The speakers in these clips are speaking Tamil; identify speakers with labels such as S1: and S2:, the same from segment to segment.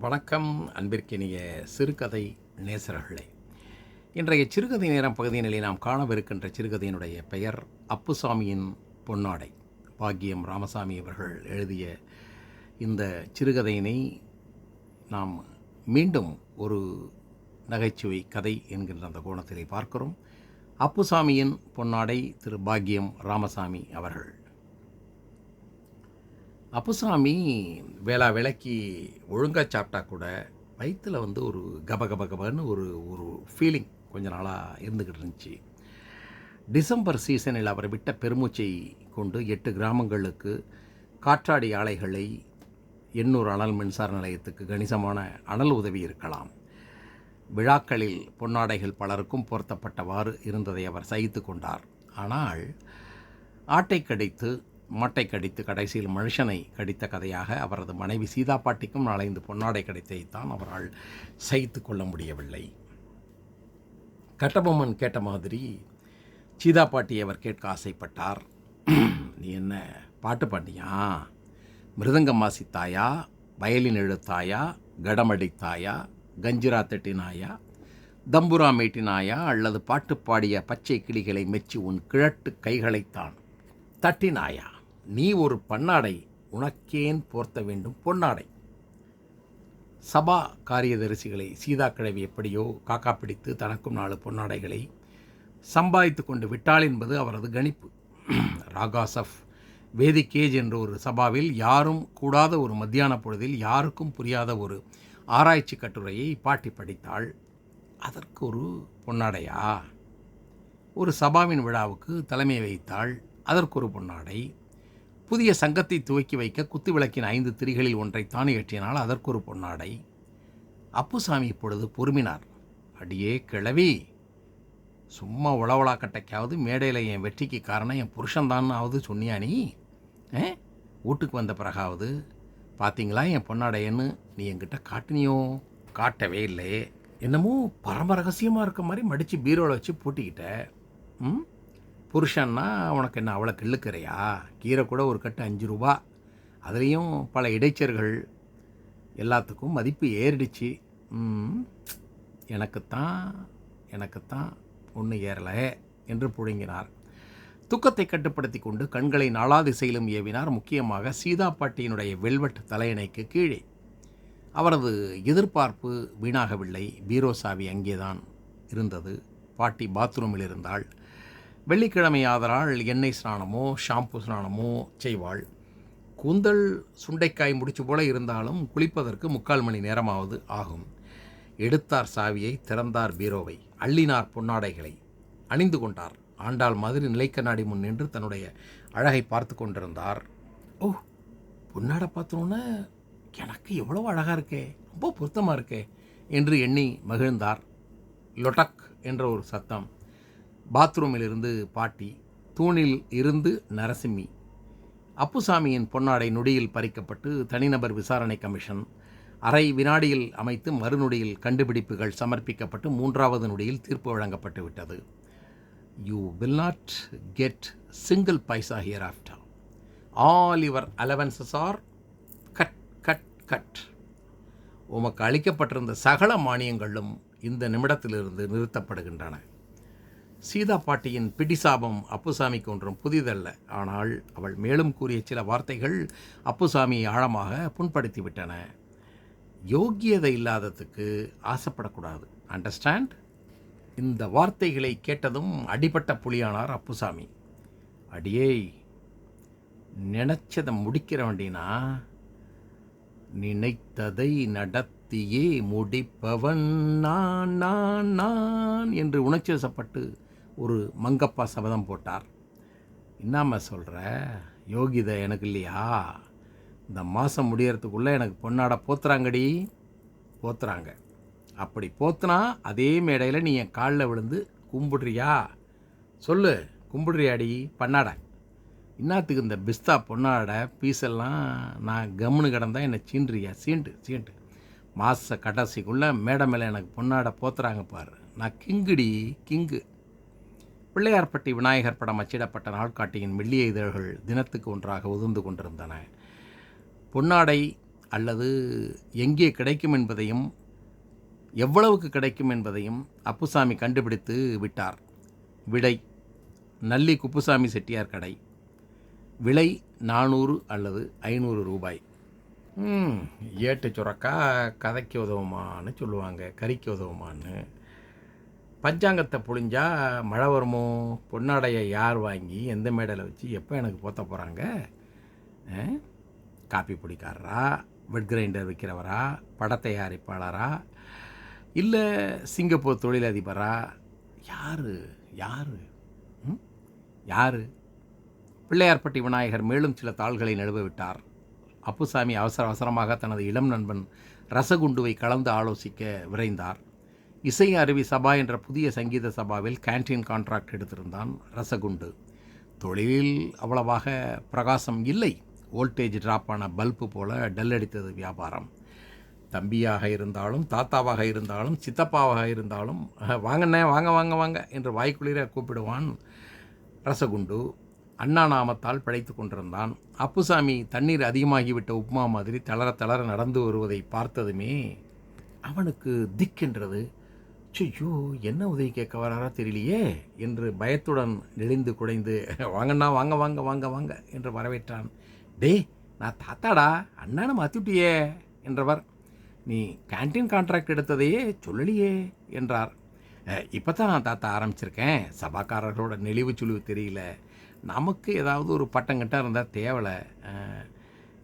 S1: வணக்கம் அன்பிற்கினிய சிறுகதை நேசர்களே. இன்றைய சிறுகதை நேரம் பகுதியினிலே நாம் காணவிருக்கின்ற சிறுகதையினுடைய பெயர் அப்புசாமியின் பொன்னாடை. பாக்கியம் ராமசாமி அவர்கள் எழுதிய இந்த சிறுகதையினை நாம் மீண்டும் ஒரு நகைச்சுவை கதை என்கின்ற அந்த கோணத்திலே பார்க்கிறோம். அப்புசாமியின் பொன்னாடை திரு பாக்கியம் ராமசாமி அவர்கள் அப்புசாமி வேளா வேலைக்கு ஒழுங்காக சாப்பிட்டா கூட வயிற்றில் வந்து ஒரு கப கப கபன்னு ஒரு ஒரு ஃபீலிங் கொஞ்ச நாளாக இருந்துக்கிட்டு இருந்துச்சு. டிசம்பர் சீசனில் அவர் விட்ட பெருமூச்சை கொண்டு எட்டு கிராமங்களுக்கு காற்றாடி ஆலைகளை எண்ணூறு அனல் மின்சார நிலையத்துக்கு கணிசமான அனல் உதவி இருக்கலாம். விழாக்களில் பொன்னாடைகள் பலருக்கும் பொருத்தப்பட்டவாறு இருந்ததை அவர் சகித்து கொண்டார். ஆனால் ஆட்டை கடித்து மாட்டை கடித்து கடைசியில் மனுஷனை கடித்த கதையாக அவரது மனைவி சீதா பாட்டிக்கும் நாளை இந்த பொன்னாடை கிடைத்தைத்தான் அவரால் சகித்து கொள்ள முடியவில்லை. கட்டபொம்மன் கேட்ட மாதிரி சீதா பாட்டி அவர் கேட்க ஆசைப்பட்டார். நீ என்ன பாட்டு பாண்டியா மிருதங்கம் வாசித்தாயா வயலின் எழுத்தாயா? கடமடித்தாயா? கஞ்சிரா தட்டினாயா? தம்புரா மீட்டினாயா? அல்லது பாட்டு பாடிய பச்சை கிளிகளை மெச்சி உன் கிழட்டு கைகளைத்தான் தட்டினாயா? நீ ஒரு பண்ணாடை உனக்கேன் போர்த்த வேண்டும் பொன்னாடை. சபா காரியதரிசிகளை சீதா கிழவி எப்படியோ காக்கா பிடித்து தனக்கும் நாலு பொன்னாடைகளை சம்பாதித்து கொண்டு விட்டாள் என்பது அவரது கணிப்பு. ராகாசஃப் வேதிகேஜ் என்ற ஒரு சபாவில் யாரும் கூடாத ஒரு மத்தியான பொழுதில் யாருக்கும் புரியாத ஒரு ஆராய்ச்சி கட்டுரையை பாட்டி படித்தாள். அதற்கு ஒரு பொன்னாடையா? ஒரு சபாவின் விழாவுக்கு தலைமை வைத்தாள். அதற்கு ஒரு பொன்னாடை. புதிய சங்கத்தை துவக்கி வைக்க குத்து விளக்கின் ஐந்து திரிகளில் ஒன்றை தான் ஏற்றினால் அதற்கு ஒரு பொன்னாடை. அப்புசாமி இப்பொழுது பொறுமினார். அடியே கிழவி! சும்மா உளவளா கட்டைக்காவது மேடையில் என் வெற்றிக்கு காரணம் என் புருஷன்தான்னாவது சொன்னியா நீ? வீட்டுக்கு வந்த பிறகாவது? பார்த்தீங்களா என் பொன்னாடையன்னு? நீ என்கிட்ட காட்டினியோ? காட்டவே இல்லை என்னமோ பரம ரகசியமாக இருக்க மாதிரி மடித்து பீரோவில் வச்சு பூட்டிக்கிட்ட. ம்? புருஷன்னா உனக்கு என்ன அவ்வளோ கிள்ளுக்கிறையா கீரை கூட ஒரு கட்டு அஞ்சு ரூபா. அதுலேயும் பல இடைச்சர்கள். எல்லாத்துக்கும் மதிப்பு ஏறிடுச்சு. எனக்குத்தான் எனக்குத்தான் ஒன்று ஏறலை என்று புழுங்கினார். துக்கத்தை கட்டுப்படுத்தி கொண்டு கண்களை நாலாதிசையிலும் ஏவினார். முக்கியமாக சீதா பாட்டியினுடைய வெல்வெட் தலையணைக்கு கீழே. அவரது எதிர்பார்ப்பு வீணாகவில்லை. பீரோ சாவி அங்கேதான் இருந்தது. பாட்டி பாத்ரூமில் இருந்தாள். வெள்ளிக்கிழமை ஆதலால் எண்ணெய் ஸ்நானமோ ஷாம்பு ஸ்நானமோ செய்வாள். கூந்தல் சுண்டைக்காய் முடிச்சு போல இருந்தாலும் குளிப்பதற்கு முக்கால் மணி நேரமாவது ஆகும். எடுத்தார் சாவியை திறந்தார் பீரோவை அள்ளினார் பொன்னாடைகளை. அணிந்து கொண்டார். ஆண்டாள் மாதிரி நிலைக்கண்ணாடி முன் நின்று தன்னுடைய அழகை பார்த்து கொண்டிருந்தார். ஓ பொன்னாடை பார்த்தோன்னே எனக்கு எவ்வளோ அழகாக இருக்கே ரொம்ப பொருத்தமாக இருக்கே என்று எண்ணி மகிழ்ந்தார். லொட்டக் என்ற ஒரு சத்தம். பாத்ரூமில் இருந்து பாட்டி தூணில் இருந்து நரசிம்மி. அப்புசாமியின் பொன்னாடை நொடியில் பறிக்கப்பட்டு தனிநபர் விசாரணை கமிஷன் அரை வினாடியில் அமைத்து மறுநொடியில் கண்டுபிடிப்புகள் சமர்ப்பிக்கப்பட்டு மூன்றாவது நொடியில் தீர்ப்பு வழங்கப்பட்டு விட்டது. You will not get single paisa here after all your allowances are cut cut cut உமக்கு அளிக்கப்பட்டிருந்த சகல மானியங்களும் இந்த நிமிடத்திலிருந்து நிறுத்தப்படுகின்றன. சீதா பாட்டியின் பிடிசாபம் அப்புசாமிக்கு ஒன்றும் புதிதல்ல. ஆனால் அவள் மேலும் கூறிய சில வார்த்தைகள் அப்புசாமியை ஆழமாக புண்படுத்திவிட்டன யோக்கியதை இல்லாததுக்கு ஆசைப்படக்கூடாது. அண்டர்ஸ்டாண்ட் இந்த வார்த்தைகளை கேட்டதும் அடிபட்ட புலியானார் அப்புசாமி. அடியேய் நினைச்சதை முடிக்கிற வேண்டினா நினைத்ததை நடத்தியே முடிப்பவன் நான் நான் நான் என்று உணர்ச்சிவசப்பட்டு ஒரு மங்கப்பா சபதம் போட்டார். என்னாம சொல்கிற யோகிதை எனக்கு இல்லையா? இந்த மாதம் முடியறதுக்குள்ளே எனக்கு பொன்னாட போத்துறாங்கடி. போத்துறாங்க. அப்படி போத்துனா அதே மேடையில் நீ என் காலில் விழுந்து கும்பிடுறியா? சொல்லு கும்பிடுறியாடி பண்ணாட. இன்னாத்துக்கு இந்த பிஸ்தா பொண்ணாட பீஸெல்லாம் நான் கம்முன்னு கிடந்தா என்னை சீன்றியா சீண்டு சீண்டு. மாத கடைசிக்குள்ளே மேடை மேலே எனக்கு பொண்ணாட போத்துறாங்க பாரு. நான் கிங்குடி கிங்கு. பிள்ளையார்பட்டி விநாயகர் படம் அச்சிடப்பட்ட நாட்காட்டியின் மெல்லிய இதழ்கள் தினத்துக்கு ஒன்றாக உதிர்ந்து கொண்டிருந்தன. பொன்னாடை அல்லது எங்கே கிடைக்கும் என்பதையும் எவ்வளவுக்கு கிடைக்கும் என்பதையும் அப்புசாமி கண்டுபிடித்து விட்டார். விடை நல்லி குப்புசாமி செட்டியார் கடை. விலை நானூறு அல்லது ஐநூறு ரூபாய். ஏட்டு சுரக்கா கதைக்கு உதவுமான்னு சொல்லுவாங்க கறிக்கு உதவுமான்னு. பஞ்சாங்கத்தை புழிஞ்சால் மழை வருமோ? பொன்னாடையை யார் வாங்கி எந்த மேடையில் வச்சு எப்போ எனக்கு போத்த போகிறாங்க காப்பி பிடிக்காரரா? Wet grinder விற்கிறவரா? பட தயாரிப்பாளரா? இல்லை சிங்கப்பூர் தொழிலதிபரா? யார்? யார்? யார்? பிள்ளையார்பட்டி விநாயகர் மேலும் சில தாள்களை நழுவ விட்டார். அப்புசாமி அவசர அவசரமாக தனது இளம் நண்பன் ரசகுண்டுவை கலந்து ஆலோசிக்க விரைந்தார். இசை அருவி சபா என்ற புதிய சங்கீத சபாவில் கேண்டீன் கான்ட்ராக்ட் எடுத்திருந்தான் ரசகுண்டு. தொழிலில் அவ்வளவாக பிரகாசம் இல்லை. வோல்டேஜ் ட்ராப்பான ஆன பல்பு போல டல் அடித்தது வியாபாரம். தம்பியாக இருந்தாலும் தாத்தாவாக இருந்தாலும் சித்தப்பாவாக இருந்தாலும் வாங்கண்ணே வாங்க வாங்க வாங்க என்று வாய்க்குளிர கூப்பிடுவான் ரசகுண்டு. அண்ணா நாமத்தால் பிழைத்து கொண்டிருந்தான். அப்புசாமி தண்ணீர் அதிகமாகிவிட்ட உப்மா மாதிரி தளர தளர நடந்து வருவதை பார்த்ததுமே அவனுக்கு திக்கென்றது ஐயோ என்ன உதவி கேட்க வராரா தெரியலையே என்று பயத்துடன் நெளிந்து குடைந்து வாங்கண்ணா வாங்க வாங்க வாங்க வாங்க என்று வரவேற்றான். டேய் நான் தாத்தாடா அண்ணான மாற்றிவிட்டியே என்றவர். நீ கேன்டீன் கான்ட்ராக்ட் எடுத்ததையே சொல்லலையே என்றார். இப்போ தான் நான் தாத்தா ஆரம்பிச்சிருக்கேன். சபாக்காரர்களோட நெளிவு சுழிவு தெரியல. நமக்கு ஏதாவது ஒரு பட்டங்கிட்ட இருந்தால் தேவலை.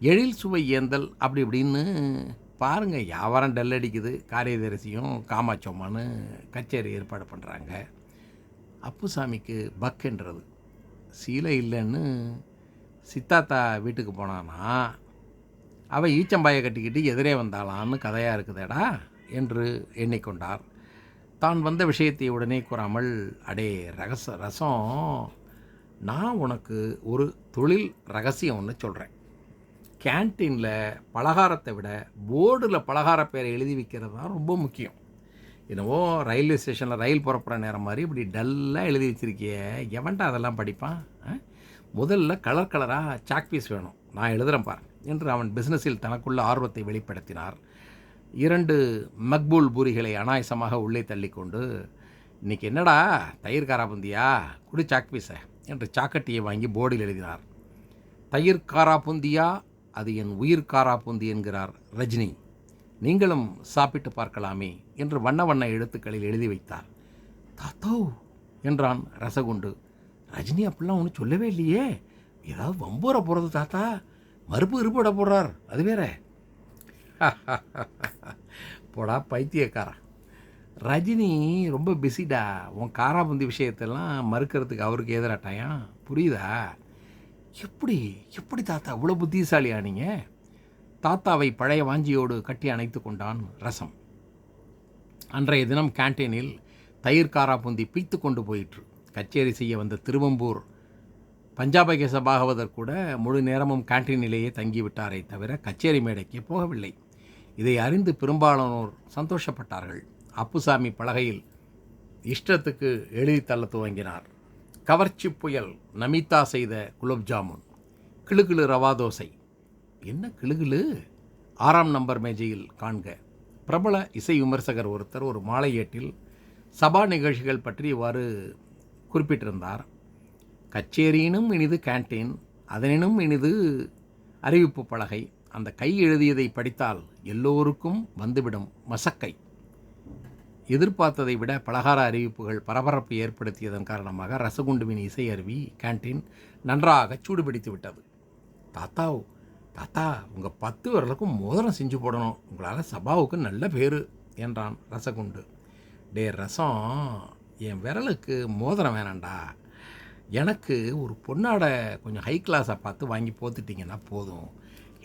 S1: எழில் சுவை ஏந்தல் அப்படி இப்படின்னு பாருங்கள் வியாபாரம் டல் அடிக்குது. காரியதரிசியும் காமாட்சம்மான்னு கச்சேரி ஏற்பாடு பண்ணுறாங்க அப்புசாமிக்கு பக்குன்றது சீலை இல்லைன்னு சித்தாத்தா வீட்டுக்கு போனானா அவள் ஈச்சம்பாயை கட்டிக்கிட்டு எதிரே வந்தாளான்னு கதையாக இருக்குதேடா என்று எண்ணிக்கொண்டார். தான் வந்த விஷயத்தை உடனே கூறாமல் அடே ரகச ரசம் நான் உனக்கு ஒரு தொழில் ரகசியம் ஒன்று சொல்கிறேன் கேன்டீனில் பலகாரத்தை விட போர்டில் பலகார பேரை எழுதி வைக்கிறது தான் ரொம்ப முக்கியம். என்னவோ ரயில்வே ஸ்டேஷனில் ரயில் புறப்புற நேரம் மாதிரி இப்படி டல்லாக எழுதி வச்சிருக்கிய எவன்டா அதெல்லாம் படிப்பான்? ஆ? முதல்ல கலர் கலராக சாக் பீஸ் வேணும். நான் எழுதுகிறேன் பார் என்று அவன் பிஸ்னஸில் தனக்குள்ள ஆர்வத்தை வெளிப்படுத்தினார். இரண்டு மக்பூல் பூரிகளை அனாயசமாக உள்ளே தள்ளிக்கொண்டு இன்னைக்கு என்னடா தயிர் காராபுந்தியா குடி சாக் பீஸை என்று சாக்கட்டியை வாங்கி போர்டில் எழுதினார். தயிர் காராபுந்தியா அது என் உயிர் காராப்பூந்தி என்கிறார் ரஜினி. நீங்களும் சாப்பிட்டு பார்க்கலாமே என்று வண்ண வண்ண எழுத்துக்களில் எழுதி வைத்தார். தாத்தோ என்றான் ரசகுண்டு. ரஜினி அப்படிலாம் ஒன்றும் சொல்லவே இல்லையே. ஏதாவது வம்பூர போகிறது தாத்தா. மறுப்பு இருப்பட போடுறார். அது வேற. போடா பைத்தியக்காரன் ரஜினி ரொம்ப பிஸிடா உன் காராபந்தி விஷயத்தெல்லாம் மறுக்கிறதுக்கு அவருக்கு எதிராட்டாயா? புரியுதா? எப்படி எப்படி தாத்தா இவ்வளோ புத்திசாலியா நீங்கள் தாத்தாவை பழைய வாஞ்சியோடு கட்டி அணைத்து கொண்டான் ரசம். அன்றைய தினம் கேண்டீனில் தயிர் காராபுந்தி பீத்து கொண்டு போயிற்று. கச்சேரி செய்ய வந்த திருவம்பூர் பஞ்சாபகேச பாகவதர் கூட முழு நேரமும் கேண்டீனிலேயே தங்கிவிட்டாரே தவிர கச்சேரி மேடைக்கு போகவில்லை. இதை அறிந்து பெரும்பாலானோர் சந்தோஷப்பட்டார்கள். அப்புசாமி பலகையில் இஷ்டத்துக்கு எழுதி தள்ள துவங்கினார். கவர்ச்சி புயல் நமிதா செய்த குலோப் ஜாமுன். கிளுகிளு ரவா தோசை. என்ன கிளுகிளு ஆறாம் நம்பர் மேஜையில் காண்க. பிரபல இசை விமர்சகர் ஒருத்தர் ஒரு மாலை ஏட்டில் சபா நிகழ்ச்சிகள் பற்றி இவ்வாறு குறிப்பிட்டிருந்தார். கச்சேரியினும் இனிது கேண்டீன் அதனினும் இனிது அறிவிப்பு பலகை. அந்த கை எழுதியதை படித்தால் எல்லோருக்கும் வந்துவிடும் மசக்கை. எதிர்பார்த்ததை விட பலகார அறிவிப்புகள் பரபரப்பு ஏற்படுத்தியதன் காரணமாக ரசகுண்டுவின் இசை அருவி கேண்டீன் நன்றாக சூடுபிடித்து விட்டது. தாத்தா தாத்தா உங்கள் பத்து விரலுக்கும் மோதிரம் செஞ்சு போடணும். உங்களால் சபாவுக்கு நல்ல பேர் என்றான் ரசகுண்டு. டே ரசம் என் விரலுக்கு மோதிரம் வேணாண்டா. எனக்கு ஒரு பொண்ணாடை கொஞ்சம் ஹை கிளாஸாக பார்த்து வாங்கி போத்துட்டிங்கன்னா போதும்.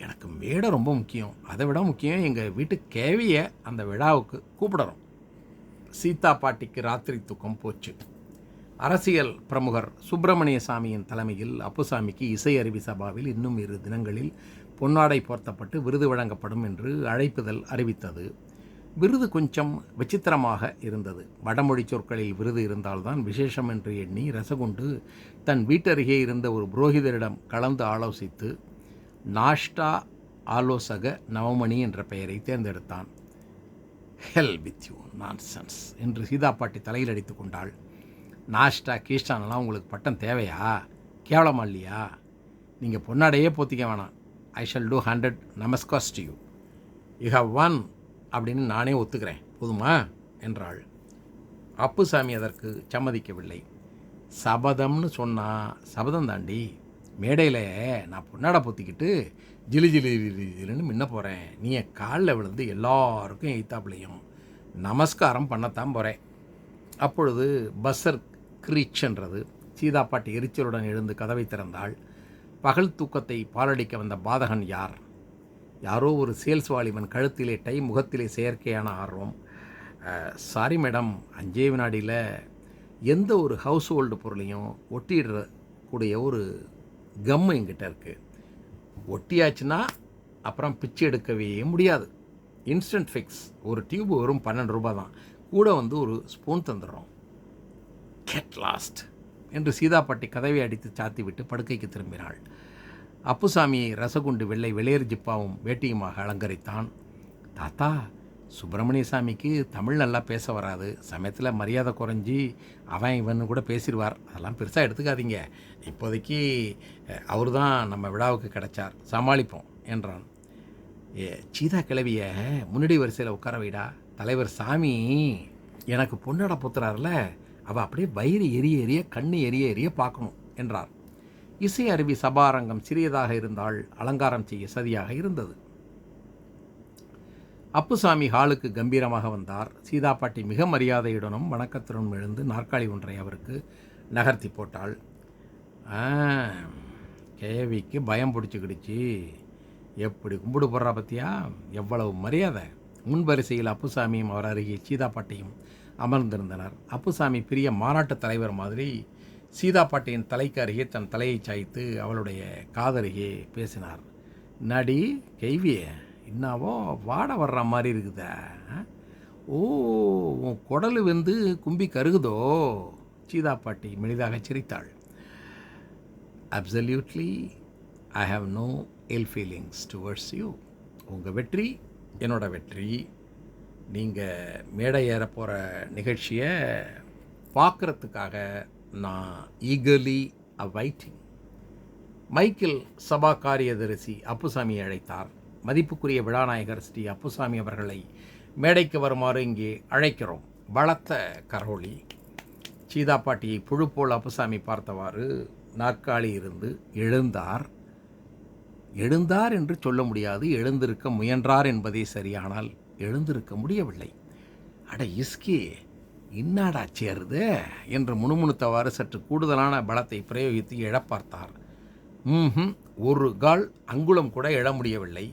S1: எனக்கு மேடை ரொம்ப முக்கியம். அதை விட முக்கியம் எங்கள் வீட்டு கேவியை அந்த விழாவுக்கு கூப்பிடுறோம் சீதா பாட்டிக்கு ராத்திரி தூக்கம் போச்சு. அரசியல் பிரமுகர் சுப்பிரமணிய சாமியின் தலைமையில் அப்புசாமிக்கு இசை அருவி சபாவில் இன்னும் இரு தினங்களில் பொன்னாடை போர்த்தப்பட்டு விருது வழங்கப்படும் என்று அழைப்புதல் அறிவித்தது. விருது கொஞ்சம் விசித்திரமாக இருந்தது. வடமொழி சொற்களில் விருது இருந்தால்தான் விசேஷம் என்று எண்ணி ரசகுண்டு தன் வீட்டருகே இருந்த ஒரு புரோகிதரிடம் கலந்து ஆலோசித்து நாஷ்டா ஆலோசக நவமணி என்ற பெயரை தேர்ந்தெடுத்தான். ஹெல் வித் யூ நான்சென்ஸ் என்று சீதா பாட்டி தலையில் அடித்து கொண்டாள். நாஷ்டா கீஷ்டானெல்லாம் உங்களுக்கு பட்டம் தேவையா? கேவலமா இல்லையா? நீங்கள் பொன்னாடையே போத்திக்க வேணாம். I shall do hundred namaskars to you you have won அப்படின்னு நானே ஒத்துக்கிறேன். போதுமா? என்றாள். அப்புசாமி அதற்கு சம்மதிக்கவில்லை. சபதம்னு சொன்னால் சபதம் தாண்டி மேடையில் நான் பொன்னாடை பொத்திக்கிட்டு ஜிலி ஜிலி ஜிலி ஜிலுன்னு முன்ன போகிறேன் நீ என் காலில் விழுந்து எல்லாருக்கும் எய்த்தாப்புலையும் நமஸ்காரம் பண்ணத்தான் போகிறேன் அப்பொழுது பஸ்ஸர் கிரீச்சன்றது சீதா பாட்டி எரிச்சலுடன் எழுந்து கதவை திறந்தாள். பகல் தூக்கத்தை பாலடிக்க வந்த பாதகன் யார்? யாரோ ஒரு சேல்ஸ் வாலிபன் கழுத்திலே டை முகத்திலே செயற்கையான ஆர்வம். சாரி மேடம் அஞ்சே வினாடியில் எந்த ஒரு ஹவுஸ் ஹோல்டு பொருளையும் ஒட்டிடுற கூடிய ஒரு கம்மு எங்கிட்ட இருக்குது ஒட்டியாச்சுன்னா அப்புறம் பிச்சு எடுக்கவே முடியாது. Instant fix. ஒரு டியூப் வரும் பன்னெண்டு ரூபா தான் கூட வந்து ஒரு ஸ்பூன் தந்துடுறோம். கெட் லாஸ்ட் என்று சீதாப்பாட்டி கதவை அடித்து சாத்தி விட்டு படுக்கைக்கு திரும்பினாள். அப்புசாமியை ரசகுண்டு வெள்ளை வெளியேறு ஜிப்பாவும் வேட்டியுமாக அலங்கரித்தான். தாத்தா சுப்பிரமணிய சாமிக்கு தமிழ் நல்லா பேச வராது. சமயத்தில் மரியாதை குறைஞ்சி அவன் இவன் கூட பேசிடுவார். அதெல்லாம் பெருசாக எடுத்துக்காதீங்க. இப்போதைக்கு அவர் தான் நம்ம விழாவுக்கு கிடைச்சார். சமாளிப்போம் என்றான். ஏ சீதா கிளவிய முன்னாடி வரிசையில் உட்கார வைடா. தலைவர் சாமி எனக்கு பொன்னடை புத்துறாருல அவள் அப்படியே வயிறு எரிய எரிய கண்ணு எரிய எரிய பார்க்கணும் என்றார். இசை அருவி சபாரங்கம் சிறியதாக இருந்தால் அலங்காரம் செய்ய சதியாக இருந்தது. அப்புசாமி ஹாலுக்கு கம்பீரமாக வந்தார். சீதா பாட்டி மிக மரியாதையுடனும் வணக்கத்துடனும் எழுந்து நாற்காலி ஒன்றை அவருக்கு நகர்த்தி போட்டாள். ஆ, கேவிக்கு பயம் பிடிச்சிக்கிடுச்சு. எப்படி கும்பிடு போடுறா பற்றியா எவ்வளவு மரியாதை. முன் வரிசையில் அப்புசாமியும் அவர் அருகே சீதாப்பாட்டையும் அமர்ந்திருந்தனர். அப்புசாமி பெரிய மாநாட்டு தலைவர் மாதிரி சீதாப்பாட்டியின் தலைக்கு அருகே தன் தலையை சாய்த்து அவளுடைய காதருகே பேசினார். நடி கெய்வியே என்னாவோ வாட வர்ற மாதிரி இருக்குதா ஓ உன் குடலு வந்து கும்பி கருகுதோ? சீதாப்பாட்டி மெளிதாக சிரித்தாள். Absolutely I have no ill feelings towards you உங்கள் வெற்றி என்னோட வெற்றி. நீங்கள் மேடை ஏற போகிற நிகழ்ச்சியை பார்க்குறதுக்காக நான் ஈகலி அவைட்டிங் மைக்கேல் சபா காரியதரிசி அப்புசாமியை அழைத்தார். மதிப்புக்குரிய விழாநாயகர் ஸ்ரீ அப்புசாமி அவர்களை மேடைக்கு வருமாறு இங்கே அழைக்கிறோம். பலத்த கரோலி சீதாப்பாட்டியை புழு போல் அப்புசாமி பார்த்தவாறு நாற்காலி இருந்து எழுந்தார். எழுந்தார் என்று சொல்ல முடியாது. எழுந்திருக்க முயன்றார் என்பதே சரியானால் எழுந்திருக்க முடியவில்லை. அட இஸ்கி இன்னாடா சேருது என்று முணுமுணுத்தவாறு சற்று கூடுதலான பலத்தை பிரயோகித்து எழப்பார்த்தார். ஒரு கால் அங்குலம் கூட எழ முடியவில்லை.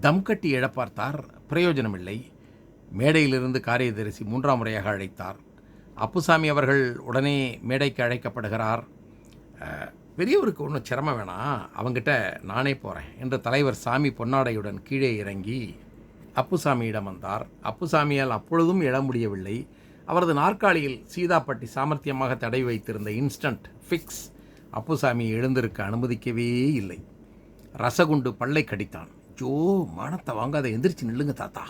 S1: தம் கட்டி எழப்பார்த்தார். பிரயோஜனமில்லை. மேடையிலிருந்து காரியதரிசி மூன்றாம் முறையாக அழைத்தார். அப்புசாமி அவர்கள் உடனே மேடைக்கு அழைக்கப்படுகிறார். பெரியவருக்கு ஒன்றும் சிரமம் வேணாம். அவங்கிட்ட நானே போகிறேன் என்று தலைவர் சாமி பொன்னாடையுடன் கீழே இறங்கி அப்புசாமியிடம் வந்தார். அப்புசாமியால் அப்பொழுதும் எழ முடியவில்லை. அவரது நாற்காலியில் சீதாப்பட்டி சாமர்த்தியமாக தடை வைத்திருந்த இன்ஸ்டன்ட் ஃபிக்ஸ் அப்புசாமியை எழுந்திருக்க அனுமதிக்கவே இல்லை. ரசகுண்டு பல்லை கடித்தான். ஜோ மானத்தை வாங்காத எந்திரிச்சு நில்லுங்க தாத்தா.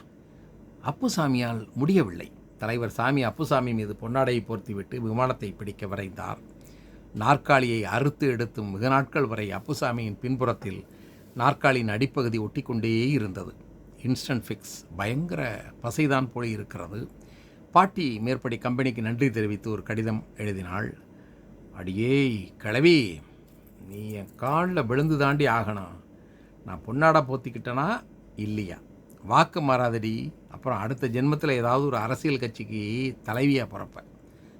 S1: அப்புசாமியால் முடியவில்லை. தலைவர் சாமி அப்புசாமி மீது பொன்னாடையை போர்த்திவிட்டு விமானத்தை பிடிக்க விரைந்தார். நாற்காலியை அறுத்து எடுத்தும் மிக நாட்கள் வரை அப்புசாமியின் பின்புறத்தில் நாற்காலியின் அடிப்பகுதி ஒட்டிக்கொண்டே இருந்தது. இன்ஸ்டன்ட் ஃபிக்ஸ் பயங்கர பசைதான் போல இருக்கிறது. பாட்டி மேற்படி கம்பெனிக்கு நன்றி தெரிவித்து ஒரு கடிதம் எழுதினாள். அடியேய் கிளவி நீ என் காலில் விழுந்து தாண்டி ஆகணும். நான் பொன்னாடா போத்திக்கிட்டேனா? இல்லையா. வாக்கு மாறாதடி. அப்புறம் அடுத்த ஜென்மத்தில் ஏதாவது ஒரு அரசியல் கட்சிக்கு தலைவியாக பிறப்பேன்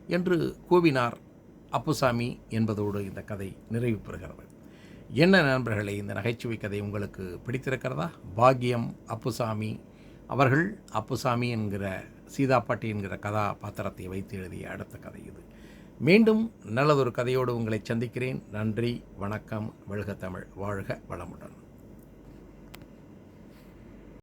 S1: என்று கூவினார் அப்புசாமி என்பதோடு இந்த கதை நிறைவு பெறுகிறது. என்ன நண்பர்களே இந்த நகைச்சுவை கதை உங்களுக்கு பிடித்திருக்கிறதா? பாக்கியம் அப்புசாமி. அவர்கள் அப்புசாமி என்கிற சீதாப்பாட்டி என்கிற கதாபாத்திரத்தை வைத்து எழுதிய அடுத்த கதை இது. மீண்டும் நல்லதொரு கதையோடு உங்களை சந்திக்கிறேன். நன்றி வணக்கம் வெல்க தமிழ். வாழ்க வளமுடன்.